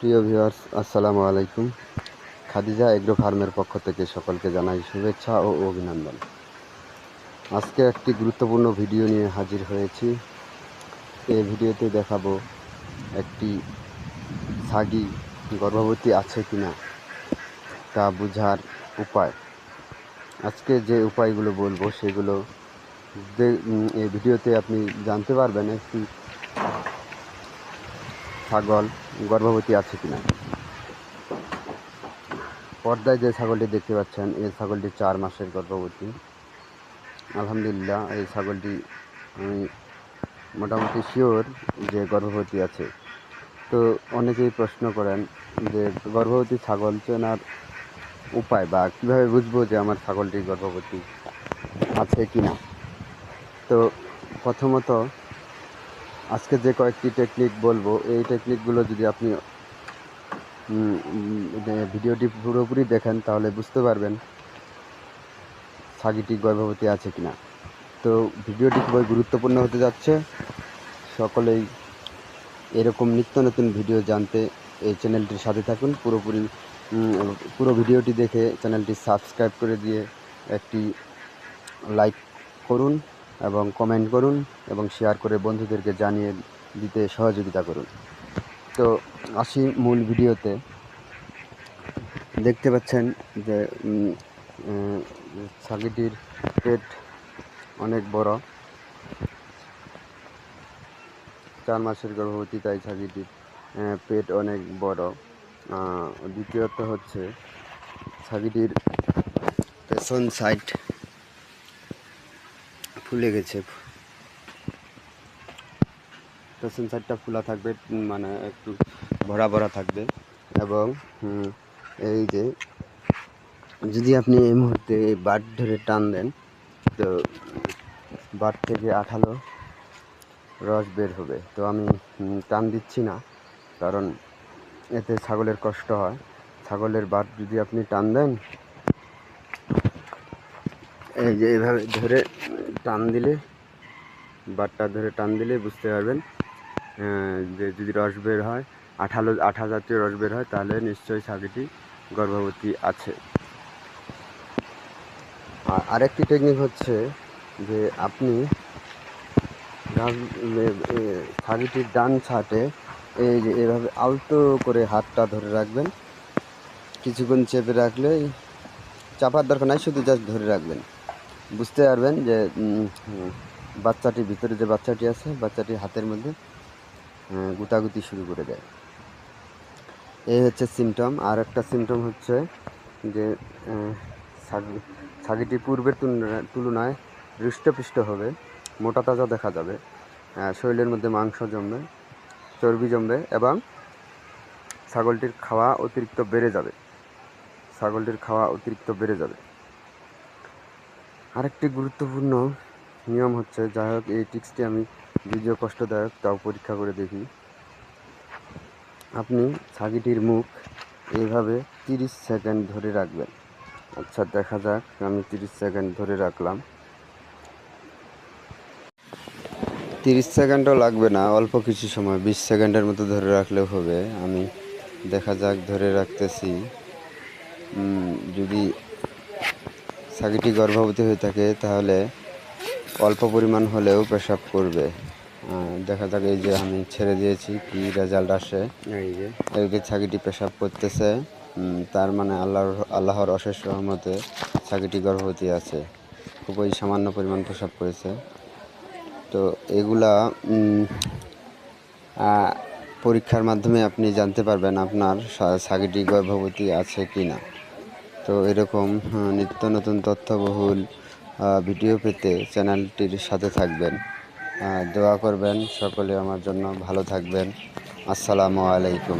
প্রিয় ভিউয়ার্স, আসসালামু আলাইকুম। খাদিজা এগ্রো ফার্মের পক্ষ থেকে সকলকে জানাই শুভেচ্ছা ও অভিনন্দন। আজকে একটি গুরুত্বপূর্ণ ভিডিও নিয়ে হাজির হয়েছি। এই ভিডিওতে দেখাবো একটি সাগি গর্ভবতী আছে কিনা তা বোঝার উপায়। আজকে যে উপায়গুলো বলব সেগুলো এই ভিডিওতে আপনি জানতে পারবেন একটি ছাগল গর্ভবতী আছে কিনা? পর্দায় যে ছাগলটি দেখতে পাচ্ছেন, এই ছাগলটি চার মাসের গর্ভবতী। আলহামদুলিল্লাহ, এই ছাগলটি আমি মোটামুটি শিওর যে গর্ভবতী আছে। তো অনেকেই প্রশ্ন করেন যে, গর্ভবতী ছাগল চেনার উপায় বা কীভাবে বুঝব যে আমার ছাগলটি গর্ভবতী আছে কি না তো প্রথমত আজকে যে কয়েকটি টেকনিক বলব, এই টেকনিকগুলো যদি আপনি ভিডিওটি পুরোপুরি দেখেন, তাহলে বুঝতে পারবেন ছাগিটি গর্ভবতী আছে কিনা। তো ভিডিওটি খুবই গুরুত্বপূর্ণ হতে যাচ্ছে। সকলেই এরকম নিত্য নতুন ভিডিও জানতে এই চ্যানেলটির সাথে থাকুন। পুরোপুরি পুরো ভিডিওটি দেখে চ্যানেলটি সাবস্ক্রাইব করে দিয়ে একটি লাইক করুন। এবং কমেন্ট করুন এবং শেয়ার করে বন্ধুদেরকে জানিয়ে দিতে সহযোগিতা করুন। তো আসি মূল ভিডিওতে। দেখতে পাচ্ছেন যে ছাগিটির পেট অনেক বড়। চার মাসের গর্ভবতী, তাই ছাগিটির পেট অনেক বড়। দ্বিতীয়ত হচ্ছে ছাগিটির পেছন সাইড ফুলে গেছে। পেছন সাইডটা খোলা থাকবে মানে একটু ভরা ভরা থাকবে। এবং এই যে, যদি আপনি এই মুহূর্তে বাট ধরে টান দেন, তো বাট থেকে আঠালো রস বের হবে। তো আমি টান দিচ্ছি না, কারণ এতে ছাগলের কষ্ট হয়। ছাগলের বাট যদি আপনি টান দেন, এই যে এইভাবে ধরে টান দিলে বাটটা ধরে টান দিলে বুঝতে পারবেন যে যদি রস বের হয়, আঠালো আঠা জাতীয় রস বের হয়, তাহলে নিশ্চয়ই ছাগিটি গর্ভবতী আছে। আর আরেকটি টেকনিক হচ্ছে যে আপনি ছাগিটির ডান ছাটে এই যে এভাবে আলতো করে হাতটা ধরে রাখবেন। কিছুক্ষণ চেপে রাখলেই চাপার দরকার নাই, শুধু জাস্ট ধরে রাখবেন। বুঝতে পারবেন যে বাচ্চাটির ভিতরে যে বাচ্চাটি আছে বাচ্চাটি হাতের মধ্যে গুতাগুতি শুরু করে দেয়। এই হচ্ছে সিমটম আর একটা সিমটম হচ্ছে যে ছাগিটি পূর্বের তুলনায় হৃষ্টপুষ্ট হবে, মোটা তাজা দেখা যাবে শরীরের মধ্যে মাংস জমবে, চর্বি জমবে এবং ছাগলটির খাওয়া অতিরিক্ত বেড়ে যাবে। ছাগলটির খাওয়া অতিরিক্ত বেড়ে যাবে। আরেকটি গুরুত্বপূর্ণ নিয়ম হচ্ছে, যাই হোক, এই টিক্সটি আমি যদিও কষ্টদায়ক, তাও পরীক্ষা করে দেখি। আপনি ছাগিটির মুখ এইভাবে তিরিশ সেকেন্ড ধরে রাখবেন। আচ্ছা দেখা যাক, আমি তিরিশ সেকেন্ড ধরে রাখলাম। তিরিশ সেকেন্ডও লাগবে না, অল্প কিছু সময়, বিশ সেকেন্ডের মতো ধরে রাখলেও হবে। আমি দেখা যাক, ধরে রাখতেছি। যদি ছাগিটি গর্ভবতী হয়ে থাকে তাহলে অল্প পরিমাণ হলেও পেশাব করবে। দেখা যাক এই যে আমি ছেড়ে দিয়েছি কি রেজাল্ট আসে। এই যে। ছাগিটি পেশাব করতেছে। তার মানে আল্লাহর আল্লাহর অশেষ রহমতে ছাগিটি গর্ভবতী আছে। খুবই সামান্য পরিমাণ পেশাব করেছে। তো এগুলা পরীক্ষার মাধ্যমে আপনি জানতে পারবেন আপনার ছাগিটি গর্ভবতী আছে কি না তো এরকম নিত্য নতুন তথ্যবহুল ভিডিও পেতে চ্যানেলটির সাথে থাকবেন। দোয়া করবেন সকলে আমার জন্য ভালো থাকবেন। আসসালামু আলাইকুম।